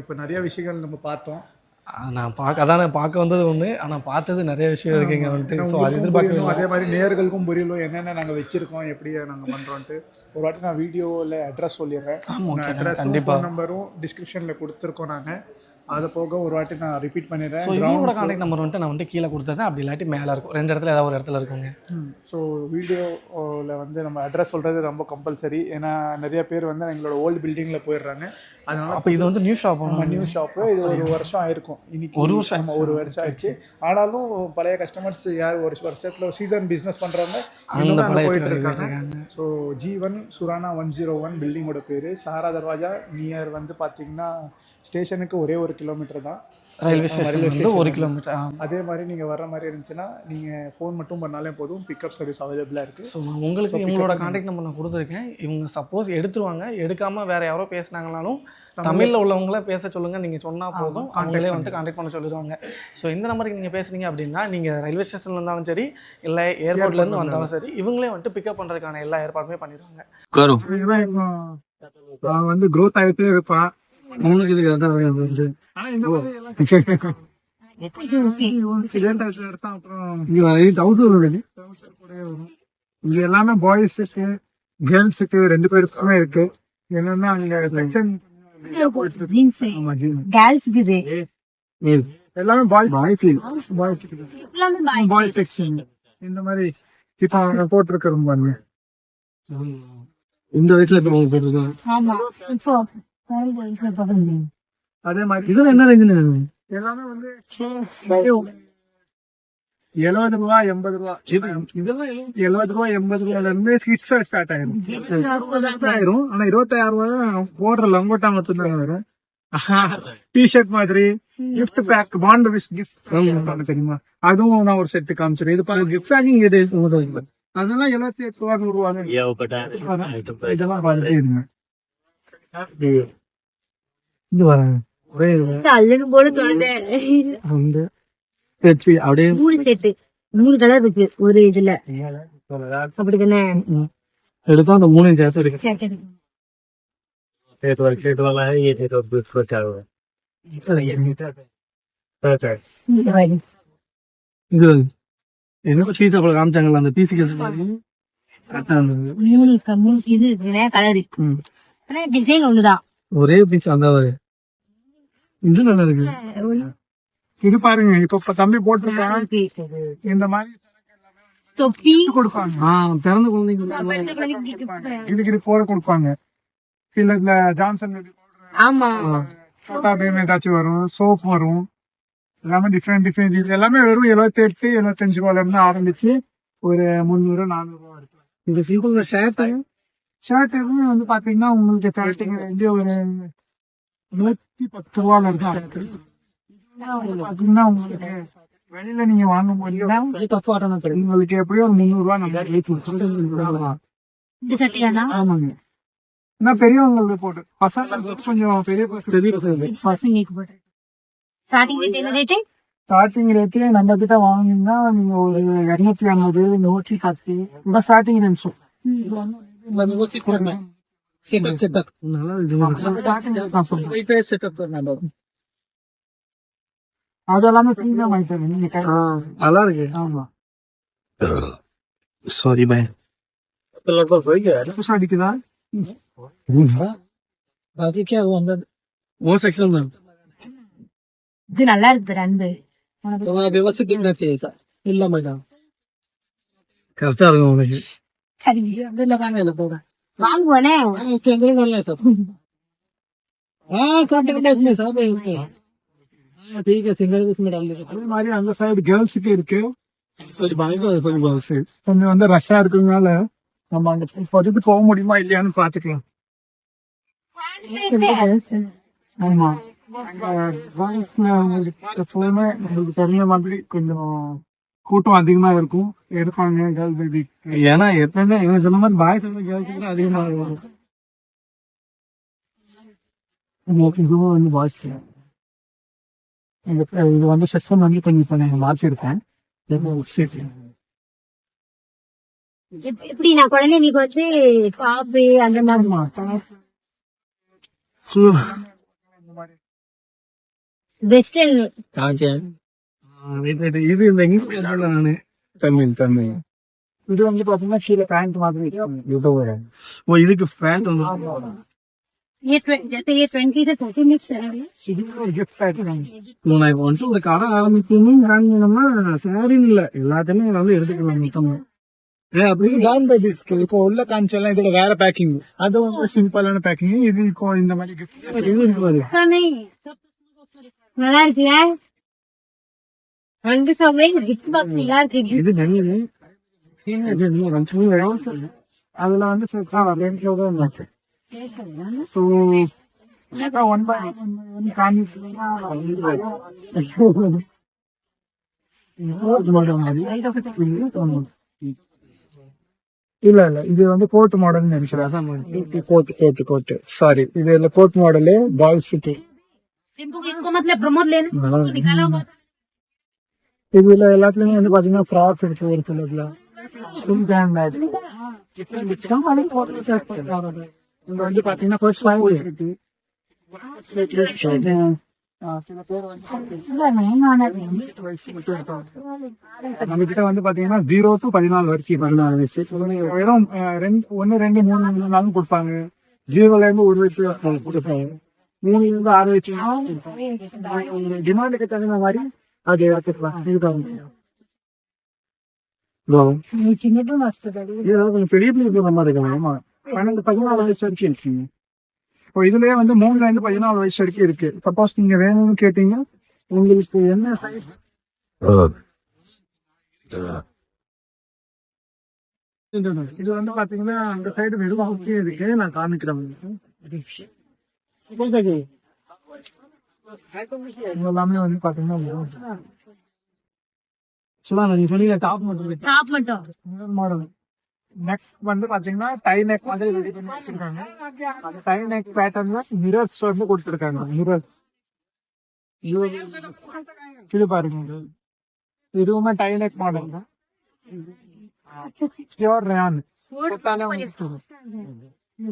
இப்போ நிறைய விஷயங்கள் நம்ம பார்த்தோம். நான் பார்க்க அதான் பார்க்க வந்தது ஒன்று ஆனால் பார்த்தது நிறைய விஷயம் இருக்குங்க வந்துட்டு. ஸோ அது இல்லை. அதே மாதிரி நேயர்களுக்கும் புரியலும் என்னென்ன நாங்கள் வச்சிருக்கோம் எப்படி நாங்கள் பண்ணுறோன்ட்டு ஒரு வாட்டி நான் வீடியோவில் அட்ரஸ் சொல்லிடுறேன். ஆமாம் ஓகே அட்ரஸும் கண்டிப்பாக நம்பரும் டிஸ்கிரிப்ஷனில் கொடுத்துருக்கோம் நாங்கள் அதை போக ஒரு வாட்டி நான் ரிப்பீட் பண்ணிடுறேன். ஸோ இவங்களோட காண்டாக்ட் நம்பர் வந்துட்டு நான் வந்துட்டு கீழே கொடுத்துருந்தேன் அப்படி இல்லாட்டி மேலே இருக்கும். ரெண்டு இடத்துல ஏதாவது ஒரு இடத்துல இருக்குங்க. ஸோ வீடியோவில் வந்து நம்ம அட்ரஸ் சொல்கிறது ரொம்ப கம்பல்சரி ஏன்னா நிறைய பேர் வந்து எங்களோட ஓல்டு பில்டிங்கில் போயிடுறாங்க. அதனால அப்போ இது வந்து நியூ ஷாப் நம்ம நியூ ஷாப்பு இது ஒரு வருஷம் ஆயிருக்கும் இன்னைக்கு ஒரு வருஷம் ஒரு வருஷம் ஆயிடுச்சு. ஆனாலும் பழைய கஸ்டமர்ஸ் யார் ஒரு வருஷத்தில் சீசன் பிஸ்னஸ் பழைய போயிட்டு இருக்காங்க. So Jeevan Surana one zero one பில்டிங்கோட பேர். சாரா தர்வாஜா நியர் வந்து பார்த்தீங்கன்னா ஸ்டேஷனுக்கு ஒரே ஒரு கிலோமீட்டர் தான். ரயில்வே ஸ்டேஷன் வந்து ஒரு கிலோமீட்டர் அதே மாதிரி நீங்கள் வர்ற மாதிரி இருந்துச்சுன்னா நீங்கள் ஃபோன் மட்டும் பண்ணாலே போதும் பிக்கப் சர்வீஸ் அவைலபிளாக இருக்குது ஸோ உங்களுக்கு இவங்களோட காண்டாக்ட் நம்பர் நான் கொடுத்துருக்கேன். இவங்க சப்போஸ் எடுத்துருவாங்க. எடுக்காமல் வேற யாரோ பேசுனாங்கனாலும் தமிழில் உள்ளவங்கள பேச சொல்லுங்கள் நீங்கள் சொன்னால் போதும். அவங்களே வந்துட்டு காண்டாக்ட் பண்ண சொல்லிடுவாங்க. ஸோ இந்த நம்பருக்கு நீங்கள் பேசுனீங்க அப்படின்னா நீங்கள் ரயில்வே ஸ்டேஷனில் இருந்தாலும் சரி இல்லை ஏர்போர்ட்லேருந்து வந்தாலும் சரி இவங்களே வந்துட்டு பிக்கப் பண்ணுறதுக்கான எல்லா ஏற்பாடுமே பண்ணிடுவாங்க. அவன் வந்து க்ரோத் ஆகிட்டே இருப்பான். அவங்களுக்கு இதுக்கு அதான் வரும். இங்க எல்லாமே பாய்ஸுக்கு கேர்ள்ஸுக்கு ரெண்டு பேருக்குமே இருக்கு. என்னன்னா அங்க செக்ஷன் எல்லாமே பாய் பாய்ஸ் பாய்ஸ் எல்லாமே பாய் பாய் செக்ஷன் இந்த மாதிரி இப்ப போட்டிருக்கிறோம் பாருங்க. இந்த வயசுல இப்போ அவங்க போட்டுருக்காங்க. அதே மாதிரி இதெல்லாம் என்ன ரேஞ்சில் எல்லாமே வந்து எழுபது ரூபா எண்பது ரூபா. இதெல்லாம் எழுபது ரூபா எண்பது ரூபால இருந்து ஸ்கிட்ஸ் ஸ்டார்ட் ஆயிரும். ஆயிரும். ஆனா இருபத்தாயிரம் ரூபாய் போடுற லங்கோட்டா மட்டும்தான் வரும் டிஷர்ட் மாதிரி gift பேக் பாண்ட் விஸ் கிஃப்ட் தெரியுமா? அதுவும் நான் ஒரு செட்டு காமிச்சிருக்கேன் இது பாருங்க கிஃப்ட் பேக்கிங் இது. அதெல்லாம் எழுபத்தி எட்டு ரூபா நூறு ரூபா இதெல்லாம் பார்த்துட்டே இருங்க அப்படியே மூணு செட்டு மூணு கலர் இருக்கு ஒரு இதுல. அப்படி தானே எடுத்தா அந்த என்ன பீஸ் ஆனா டிசைன் ஒண்ணுதான் ஒரே பீஸ் அந்த இது நல்லா இருக்கு. இது பாருங்க இப்ப தம்பி போட்டிருக்கான். இந்த மாதிரி தொப்பி கொடுப்பாங்க. ஆ பிறந்த குழந்தைங்க இதுக்கு இது போட கொடுப்பாங்க. சில இந்த ஜான்சன் ஆமா. சோட்டா பீம் ஏதாச்சும் வரும் சோப் வரும். எல்லாமே டிஃப்ரெண்ட் டிஃப்ரெண்ட் இது எல்லாமே வெறும் எழுபத்தி எட்டு எழுபத்தஞ்சு ரூபால இருந்து ஆரம்பிச்சு ஒரு முந்நூறு நானூறு ரூபா இருக்கு இந்த சிம்பிள் ஷர்ட் ஷர்ட் எதுவும் வந்து பாத்தீங்கன்னா உங்களுக்கு ஸ்டார்டிங் வந்து ஒரு நூத்தி பத்து ரூபால இருக்கு பாத்தீங்கன்னா உங்களுக்கு வெளியில நீங்க வாங்கும் போது தப்பாட்டம் உங்களுக்கு எப்படியும் ஒரு முந்நூறு ரூபா நம்ம ரேட் இந்த சட்டையானா? ஆமாங்க. ஏன்னா பெரியவங்களுக்கு போட்டு. பசங்க கொஞ்சம் பெரிய பெரிய பசங்க. பசங்களுக்கு போட்டு. ஸ்டார்டிங் ரேட் ரேட்டு ஸ்டார்டிங் நம்ம கிட்ட வாங்கினீங்கன்னா நீங்க ஒரு இருநூத்தி ஐம்பது நூற்றி பத்து. இந்த ஸ்டார்டிங் ரேஞ்ச் நல்லா இருக்கு அது எல்லாமே ப்ரீமியம் ஐட்டம் நீங்க கை- நல்லா இருக்கு ஆமா सॉरी भाई புதுசா அடிக்குதா बाकी क्या वो अंदर वो सेक्शन में இது நல்லா இருக்கு ரெண்டு तो वहाँ व्यवस्थित दिखना चाहिए सर இல்ல மேடம் கஷ்டம் இருக்கும் உனக்கு சரி लगाने लगता है வாங்குவானே उसके अंदर डालना है सब हाँ सब डालना है इसमें सब है इसमें हाँ ठीक है सिंगल इसमें डाल देगा அதே மாதிரி அந்த சைடு கேர்ள்ஸுக்கு இருக்கு सॉरी बाई सौ सॉरी बाई सौ கொஞ்சம் வந்து ரஷ்ஷா இருக்கிறதுனால நம்ம அங்க இப்போதைக்கு போக முடியுமா இல்லையான்னு பாத்துக்கலாம் ஆமா பாய்ஸ்ல உங்களுக்கு எப்பவுமே உங்களுக்கு தெரிஞ்ச மாதிரி கொஞ்சம் கூட்டம் அதிகமா இருக்கும் எடுப்பாங்க கேர்ள் பேபி ஏன்னா எப்பவுமே இவன் சொன்ன மாதிரி பாய் சொல்ற கேர்ள்ஸ் தான் அதிகமா இருக்கும் இதுவும் வந்து பாய்ஸ் இது வந்து செக்ஷன் வந்து கொஞ்சம் இப்போ நான் மாற்றிருக்கேன் எப்படி நான் குழந்தைங்களுக்கு வந்து டாப்பு அந்த மாதிரி வெஸ்டர்ன் இது இந்த இங்கிலீஷ் நானு. தமிழ் தமிழ் இது வந்து பாத்தீங்கன்னா கீழே பேண்ட் மாதிரி இது ஓ இதுக்கு பேண்ட் வந்து ஒரு கடை ஆரம்பிக்கணும் ரன் பண்ணோம்னா இல்ல. எல்லாத்தையுமே வந்து எடுத்துக்கலாம் மொத்தமா. இப்போ உள்ள காமிச்சு எல்லாம் இதோட வேற பேக்கிங் அது சிம்பிளான பேக்கிங் இது இந்த மாதிரி ரெண்டு சவை கிஃப்ட் பாக்ஸ் நல்லா இருக்கு இது நல்லது இது இன்னும் கொஞ்சம் வரும். அதுல வந்து ரெண்டு தான் இருந்துச்சு ஸோ ஒன் பை ஒன் இல்ல இல்ல இது வந்து கோட் மாடல் நினைக்கிறேன் கோட் கோட் கோட் சாரி இது இல்ல கோட் மாடலு பாய்ஸுக்கு सिंपल इसको मतलब प्रमोद लेना निकाला होगा இதுல எல்லாத்துலயுமே வந்து பாத்தீங்கன்னா ஃப்ராக் இருக்கு ஒரு சிலதுல ஸ்கின் கேன் இங்க வந்து பாத்தீங்கன்னா ஃபர்ஸ்ட் வாங்கி இருக்கு சில நம்ம கிட்ட வந்து பாத்தீங்கன்னா ஜீரோ டு பதினாலு வரைக்கும் பதினாலு வயசு. வெறும் ரெண்டு ஒன்னு ரெண்டு மூணு நாளும் கொடுப்பாங்க. ஜீரோல இருந்து ஒரு வயசு கொடுப்பாங்க. மூணுல இருந்து ஆறு வயசு டிமாண்டுக்கு தகுந்த மாதிரி சின்னதும் கொஞ்சம் பெரிய பெரிய மாதிரி இருக்காங்க ஆமா பன்னெண்டு பதினாலு வயசு வரைக்கும் இருக்குங்க இப்போ இதுலயே வந்து மூணுல இருந்து பதினாலு வயசு வரைக்கும் இருக்கு சப்போஸ் நீங்க வேணும்னு கேட்டீங்க உங்களுக்கு என்ன சைஸ் இது வந்து பாத்தீங்கன்னா அந்த சைடு வெறும் இருக்கு நான் காமிக்கிறேன் உங்களுக்கு. இது எல்லாமே வந்து பாத்தீங்கன்னா சொல்லலாம் நீங்க சொன்னீங்க டாப் மட்டும் டாப் மட்டும் மாடல் நெக் வந்து பாத்தீங்கன்னா டை நெக் மாதிரி ரெடி பண்ணி வச்சிருக்காங்க அந்த டை நெக் பேட்டர்ன்ல மிரர்ஸ் வந்து கொடுத்துருக்காங்க மிரர்ஸ் இது பாருங்க இது. இதுவுமே டை நெக் மாடல் தான் பியோர் ரேன்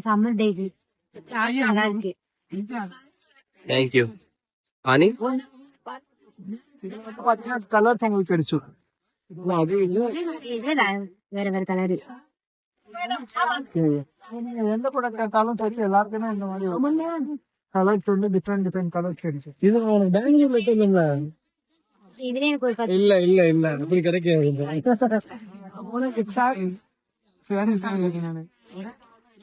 சம்மர் டேக்கு நல்லா आणि? కలర్ థింగ్ వికరిచు అది வேற கலர் எந்த ப்ராடக்ட் கேட்டாலும் சரி எல்லாருக்குமே இந்த மாதிரி கலர்ஸ் வந்து டிஃப்ரெண்ட் டிஃப்ரெண்ட் கலர்ஸ் கிடைச்சு இது உங்களுக்கு பெங்களூர்ல இல்லைங்களா இல்ல இல்ல இல்ல அப்படி கிடைக்காது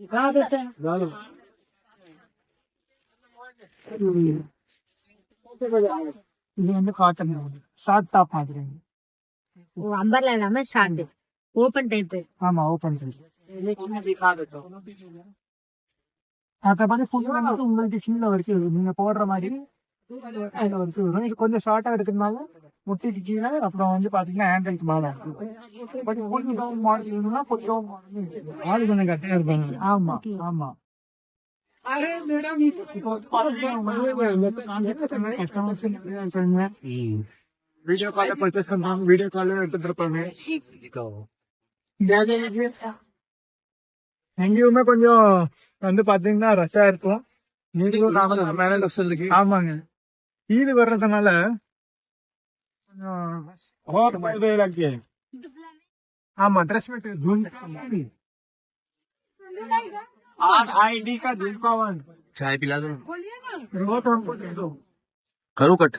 என்னன்னா கொஞ்சம் ரஷ்ஷா இருக்கிறதுனால நம்ம அவ்வளோ நல்லா இருக்கு அம்ப்ரெல்லா மாடல்னு சொல்லுவாங்க இல்ல இது வந்து காட்டன் ஷார்ட் டாப் மாதிரி ஓ அம்பர்ல இல்லாம ஷார்ட் ஓபன் டைப் ஆமா ஓபன் மற்றபடி ஃபுல் வந்து உங்களுக்கு கீழே வரைக்கும் இருக்கும் நீங்க போடுற மாதிரி கீழே வரைக்கும் வரும் இது கொஞ்சம் ஷார்ட்டா எடுக்கிறதுனால முட்டிக்கு கீழே அப்புறம் வந்து பாத்தீங்கன்னா ஹேண்டில்க்கு மேல பட் ஃபுல் டவுன் மாடல் இருந்தா ஃபுல் டவுன் மாடல் ஆளு கொஞ்சம் கட்டியா இருப்பாங்க ஆமா ஆமா இப்போ வந்து பாத்தீங்கன்னா உங்களுக்கு customers நிறைய இருக்காங்க வீடியோ கால்ல பர்ச்சேஸ் பண்றாங்க வீடியோ கால்ல எடுத்துட்டு இருப்பாங்க எங்கேயுமே கொஞ்சம் வந்து பாத்தீங்கன்னா ரஷ்ஷா இருக்கும் மேல ரஷ் இருக்கு ஆமாங்க ஈது வர்றதுனால கொஞ்சம் ஆமா ட்ரெஸ் மெட்டீரியல் आईडी का दिन पावन चाय पिला दो रोट हमको दे दो करो कट